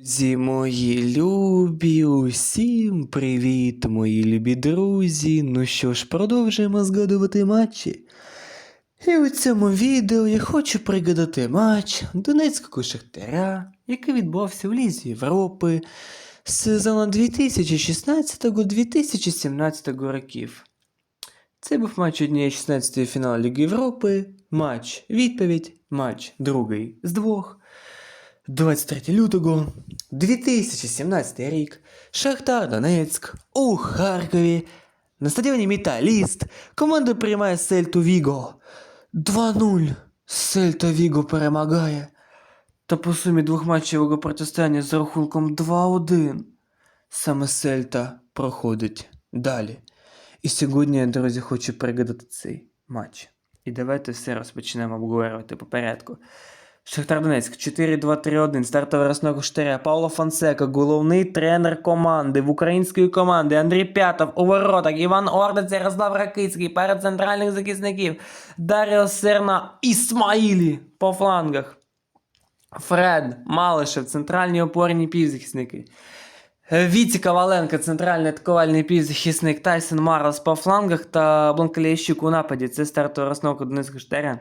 Друзі мої любі, усім привіт, мої любі друзі. Ну що ж, продовжуємо згадувати матчі. І у цьому відео я хочу пригадати матч Донецького Шахтаря, який відбувався в Лізі Європи з сезону 2016-2017 років. Це був матч однієї 16-ї фіналу Ліги Європи, матч відповідь, матч другий з двох. 23 лютого 2017 рік Шахтар Донецьк у Харкові на стадіоні Металіст команда приймає Сельту Віго. 2-0. Сельта Віго перемагає. Та по сумі двохматчевого протистояння з рахунком 2-1 саме Сельта проходить далі. І сьогодні я, друзі, хочу пригадати цей матч. І давайте все розпочнемо обговорювати по порядку. Шахтар Донецьк 4-2-3-1, стартова розновка Штаря, Пауло Фонсека, головний тренер команди в української команди, Андрій П'ятов у воротах, Іван Ордець, Ярослав Ракицький, перед центральних захисників, Даріо Серна, Ісмаїлі по флангах, Фред, Малишев, центральні опорні півзахисники. Віці Коваленко, центральний атакувальний півзахисник Тайсон Марлос по флангах та Бланкалєщук у нападі. Це стартова розновка Донецького Штаря.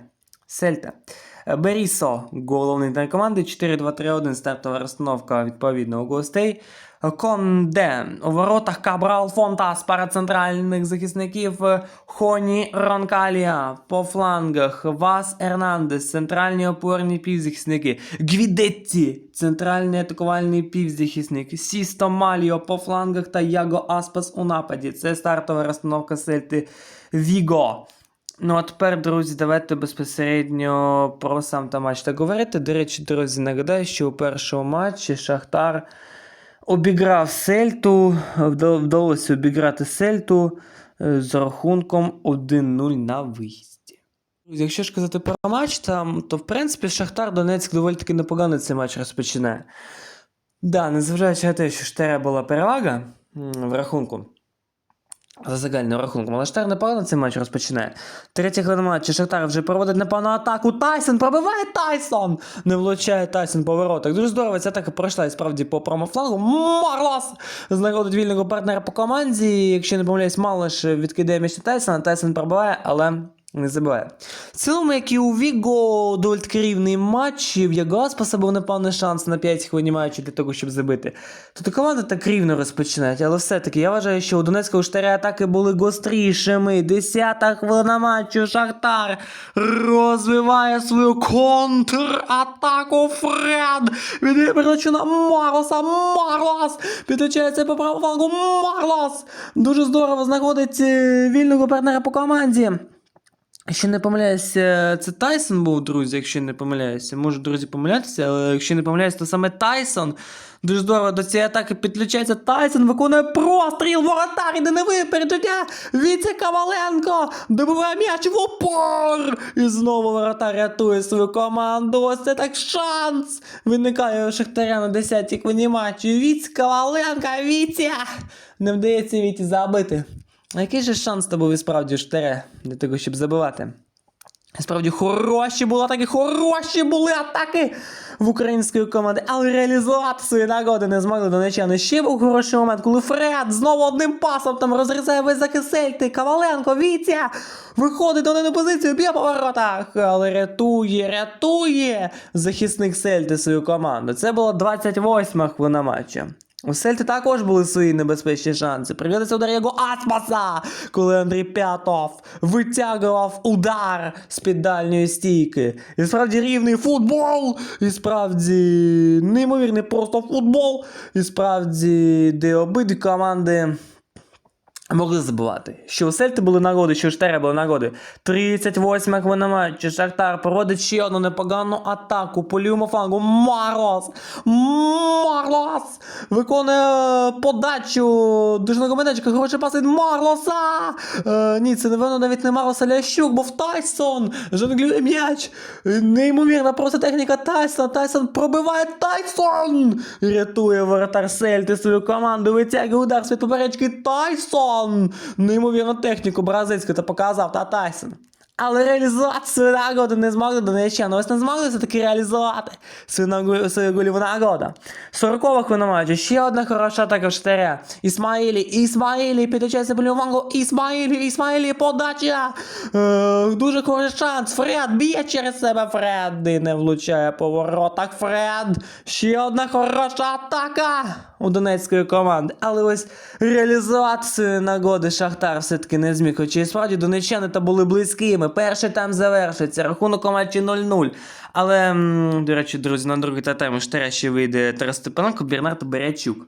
Сельта. Берісо, головний тренер команди, 4-2-3-1, стартова розстановка відповідно у гостей. Конде, у воротах Кабрал Фонтас, пара центральних захисників Хоні Ронкалія, по флангах Вас Ернандес, центральні опорні півзахисники, Гвідетті, центральний атакувальний півзахисник, Сісто Маліо по флангах та Яго Аспас у нападі. Це стартова розстановка Сельти Віго. Ну, а тепер, друзі, давайте безпосередньо про сам та матч так говорити. До речі, друзі, нагадаю, що у першому матчі Шахтар обіграв Сельту, вдалося обіграти Сельту е, з рахунком 1-0 на виїзді. Якщо ж казати про матч, там, то в принципі Шахтар Донецьк доволі таки непогано цей матч розпочинає. Да, незважаючи на те, що Штаря була перевага в рахунку. За загальним рахунком, але Штар непогано цей матч розпочинає. Третя хвилина матчу Шахтар вже проводить непогану атаку. Тайсон пробиває Тайсон! Не влучає Тайсон по воротах. Дуже здорово, ця атака пройшла і справді по промофлангу. Марлос знаходить вільного партнера по команді. Якщо не помиляюсь, Малиш відкидає м'яч на Тайсона. Тайсон пробиває, але не забиває. В цілому, як і у Віго, доволі таки рівний матч. В Ягоспаса був непевний шанс на 5 хвилин матчу для того, щоб забити. Тут команда так рівно розпочинають, але все-таки я вважаю, що у Донецького штаря атаки були гострішими. Десята хвилина матчу Шахтар розвиває свою контратаку Фред. Віддає передачу на Марлоса. Марлос! Підключається по правому флангу. Марлос! Дуже здорово знаходить е, вільного партнера по команді. Якщо не помиляюся, це Тайсон був, друзі, якщо не помиляюся. Можу, друзі, помилятися, але якщо не помиляюся, то саме Тайсон. Дуже здорово до цієї атаки підключається Тайсон, виконує простріл, воротар, іде не випередження. Віця Коваленко добиває м'яч в упор. І знову воротар рятує свою команду. Ось це так шанс. Виникає у Шахтаря на 10-й хвилині матчу. Віця Коваленко, Віця. Не вдається Віті забити. А який же шанс то був і справді у Штаре для того, щоб забивати? Справді хороші були атаки, хороші були атаки в української команди, але реалізувати свої нагоди не змогли донечани. Ще був хороший момент, коли Фред знову одним пасом там розрізає весь захист Сельти, Коваленко, Вітя виходить до неї позицію, б'є по воротах, але рятує, рятує захисник Сельти свою команду. Це була 28-ма хвилина матчу. У Сельти також були свої небезпечні шанси. Пригодиться удар його Атмаса, коли Андрій П'ятов витягував удар з-під дальньої стійки. І справді рівний футбол, і справді неймовірний просто футбол, і справді, де обидві команди. Могли забувати, що у Сельти були нагоди, що у Штаря були нагоди. 38 хвилина матчу. Шахтар породить ще одну непогану атаку по лівому флангу. Марлос! Марлос! Виконує подачу дужного медачка. Хороший пас від Марлоса! Е, ні, це напевно навіть не Марлос, а бо в Тайсон! Жонглює м'яч! Неймовірна просто техніка Тайсона. Тайсон пробиває Тайсон! Рятує воротар Сельти свою команду. Витягує удар з поперечки Тайсон! Неймовірну техніку бразильську та показав та Тайсон. Але реалізувати свою нагоду не змогли донеччани. Ось не змогли все-таки реалізувати свою, свою гольову нагоду. 40 хвилина. Ще одна хороша атака штаря. Ісмаїлі, Ісмаїлі, підключається болівангу. Ісмаїлі, Ісмаїлі, подача. Е, дуже хороший шанс. Фред б'є через себе. Фред і не влучає по воротах. Фред. Ще одна хороша атака у донецької команди. Але ось реалізувати нагоди Шахтар все-таки не зміг. Хоча і справді донеччани та були близькими. Перший там завершиться. Рахунок у матчі 0-0. Але, до речі, друзі, на другий та тайм Штаря ще вийде Тарас Степаненко, Бернард Берячук.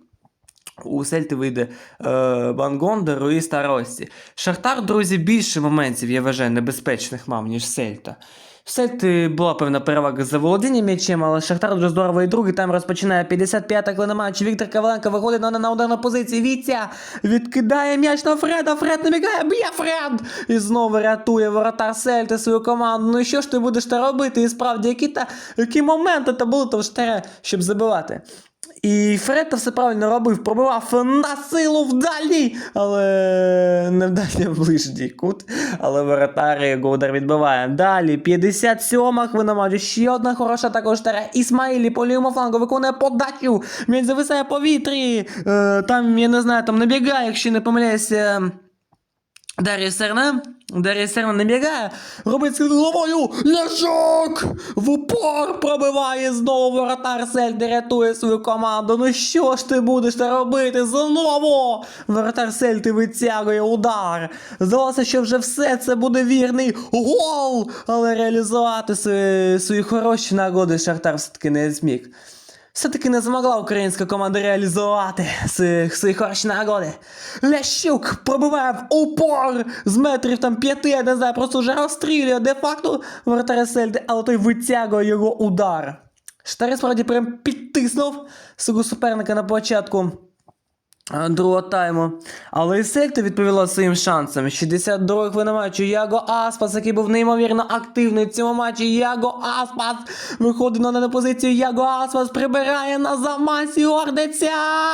У Сельти вийде е, Бангонда, Руїс та Рості. Шахтар, друзі, більше моментів, я вважаю, небезпечних мав, ніж Сельта. В Сельти була певна перевага за володіння м'ячем, але Шахтар дуже здорово і другий там розпочинає 55-та хвилина матчу. Віктор Каваленко виходить на, на ударну позицію. Віця відкидає м'яч на Фреда. Фред набігає, б'є Фред! І знову рятує воротар Сельти свою команду. Ну і що ж ти будеш та робити? І справді, які, та, які моменти та були то в Штаре, щоб забивати. І Фредда все правильно робив, пробивав на силу вдалі, але не вдалі ближній кут. Але воротар Гоудар відбиває. Далі, 57-ма хвилина ще одна хороша також штара. Ісмаїлі по лівому флангу виконує подачу. Він зависає повітрі. Е, там, я не знаю, там набігає, якщо не помиляюся. Дар'я Серна, Дар'я Серна набігає, робить з головою, ляжок! В упор пробиває знову воротар Сельди, рятує свою команду. Ну що ж ти будеш робити знову? Воротар Сельди витягує удар. Здалося, що вже все це буде вірний гол, але реалізувати свої, свої хороші нагоди Шахтар все-таки не зміг. Все-таки не змогла українська команда реалізувати свої, хороші нагоди. Лящук пробиває в упор з метрів там п'яти, я не знаю, просто вже розстрілює де-факто воротаря Сельди, але той витягує його удар. Штари справді прям підтиснув свого суперника на початку другого тайму. Але і Сельта відповіла своїм шансам. 62 хвилина матчу Яго Аспас, який був неймовірно активний в цьому матчі. Яго Аспас виходить на, позицію. Яго Аспас прибирає на замасі Ордиця.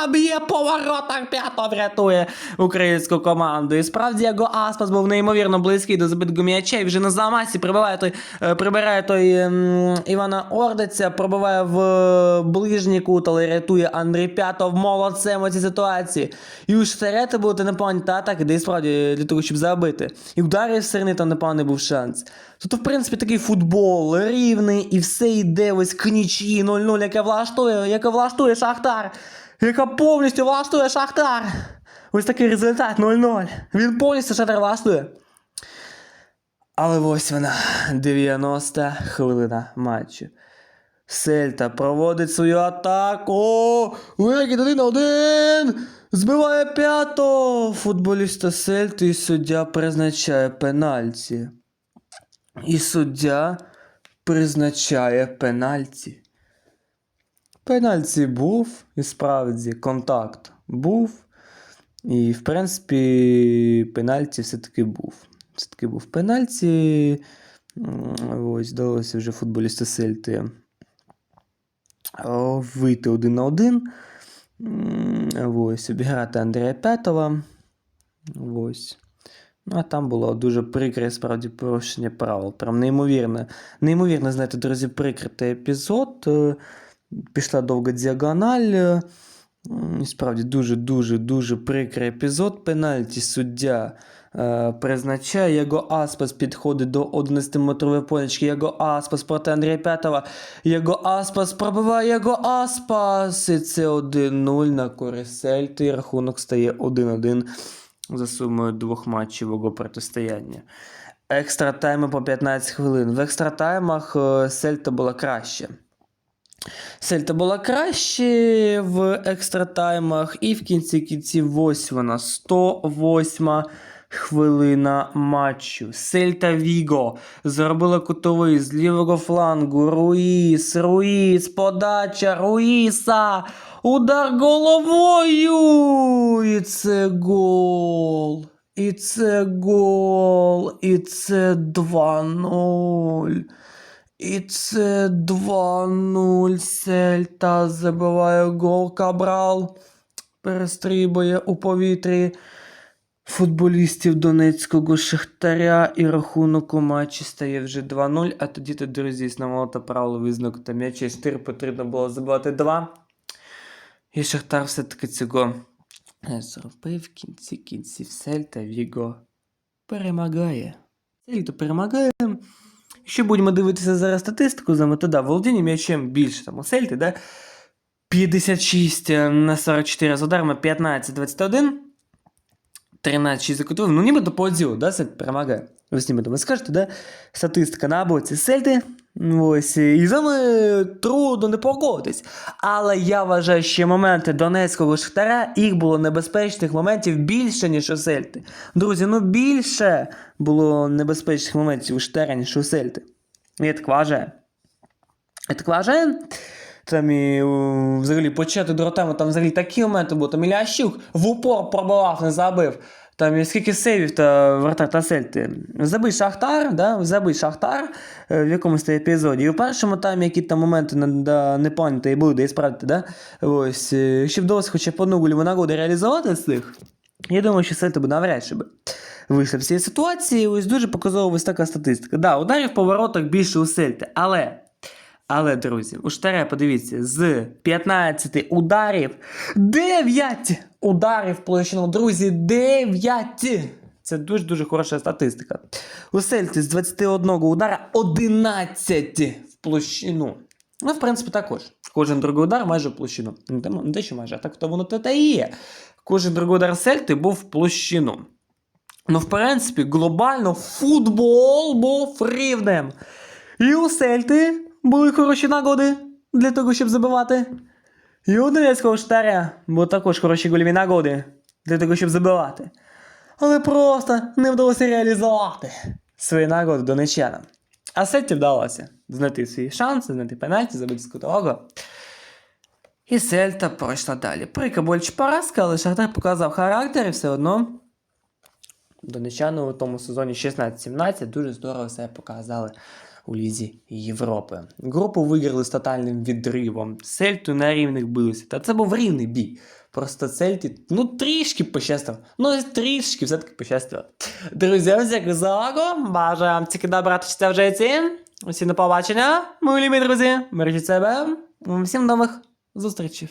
Б'є по воротах п'ято врятує українську команду. І справді Яго Аспас був неймовірно близький до забитого м'яча. І вже на замасі прибиває той, е, прибирає той ем, Івана Ордиця, пробиває в е, ближній кут, але рятує Андрій П'ятов молодцем у цій ситуації. І у Штарета були непогані та атаки, де справді для того, щоб забити. І ударів серни там непоганий був шанс. Тобто, в принципі, такий футбол рівний, і все йде ось к нічі 0-0, яке влаштує, яке влаштує Шахтар, яка повністю влаштує Шахтар. Ось такий результат 0-0. Він повністю Шахтар влаштує. Але ось вона, 90 хвилина матчу. Сельта проводить свою атаку. Викид один на один. Збиває п'ято. Футболіста Сельти і суддя призначає пенальті. І суддя призначає пенальті. Пенальті був, і справді контакт був. І, в принципі, пенальті все-таки був. Все-таки був пенальті. Ось, вдалося вже футболісту Сельти вийти один на один. Ось, обіграти Андрія Петова. Ось. Ну, а там було дуже прикре, справді, порушення правил. Прям неймовірне. Неймовірно, знаєте, друзі, прикритий епізод. Е, Пішла довга діагональ. е, і Справді дуже-дуже дуже прикрий епізод. Пенальті суддя призначає. Його Аспас підходить до 11-метрової понячки. Його Аспас проти Андрія П'ятова. Його Аспас пробиває його Аспас. І це 1-0 на користь. І рахунок стає 1-1 за сумою двох матчевого протистояння. Екстра тайми по 15 хвилин. В екстра таймах е, Сельта була краще. Сельта була краще в екстра таймах, і в кінці кінців ось вона 108 хвилина матчу. Сельта Віго зробила кутовий з лівого флангу. Руїс, Руїс, подача Руїса. Удар головою. І це гол. І це гол. І це 2-0. І це 2-0. Сельта забиває гол Кабрал. Перестрибує у повітрі. Футболістів Донецького Шахтаря і рахунок у матчі стає вже 2-0. А тоді тут, друзі, знову та правило визнак та м'ячі 4 потрібно було забивати 2. І Шахтар все-таки цього не зробив в кінці кінців Сельта Віго перемагає. Сельта перемагає. Якщо будемо дивитися зараз статистику за то да, володіння м'ячем більше там у Сельти, да? 56 на 44 з ударами, 15-21. 13 за кутовим. Ну, нібито по ділу, да, Сельт перемагає. З нібито ви скажете, да? Статистика на боці Сельти. Ось, і з вами трудно не погодитись. Але я вважаю, що моменти Донецького Шахтаря, їх було небезпечних моментів більше, ніж у Сельти. Друзі, ну більше було небезпечних моментів у Шахтаря, ніж у Сельти. Я так вважаю. Я так вважаю. Там і взагалі почати до ротами, там взагалі такі моменти були. Там Ілящук в упор пробивав, не забив. Там і скільки сейвів та вратар та сельти. Забий Шахтар, да? забий Шахтар е, в якомусь епізоді. І в першому таймі які там моменти да, не пам'ятаю, були, де і справді, да? Ось, е, якщо вдалося хоча б одну гольову нагоду реалізувати з цих, я думаю, що сельти би навряд чи би вийшли в цій ситуації. Ось дуже показова ось така статистика. Да, ударів по воротах більше у сельти, але. Але, друзі, у Штаре, подивіться, з 15 ударів 9 ударів площину. Друзі, 9! Це дуже-дуже хороша статистика. У Сельті з 21 удара 11 в площину. Ну, в принципі, також. Кожен другий удар майже в площину. Не те, що майже, а так то воно те та є. Кожен другий удар Сельти був в площину. Ну, в принципі, глобально футбол був рівнем. І у Сельти були хороші нагоди для того, щоб забивати. І у Донецького штаря були також хороші гольові нагоди для того, щоб забивати. Але просто не вдалося реалізувати свої нагоди донечанам. А Сельті вдалося знайти свої шанси, знайти пенальті, забити з кутового. І Сельта пройшла далі. Прика більш поразка, але Шахтар показав характер і все одно Донечани у тому сезоні 16-17 дуже здорово себе показали у Лізі Європи. Групу виграли з тотальним відривом. Сельту на рівних билися. Та це був рівний бій. Просто Сельті, ну трішки пощастило. Ну, трішки все-таки пощастило. Друзі, ось дякую за. Бажаю тільки добра та в житті. Усім до побачення. Мої любі друзі. Бережіть себе. Всім нових зустрічей.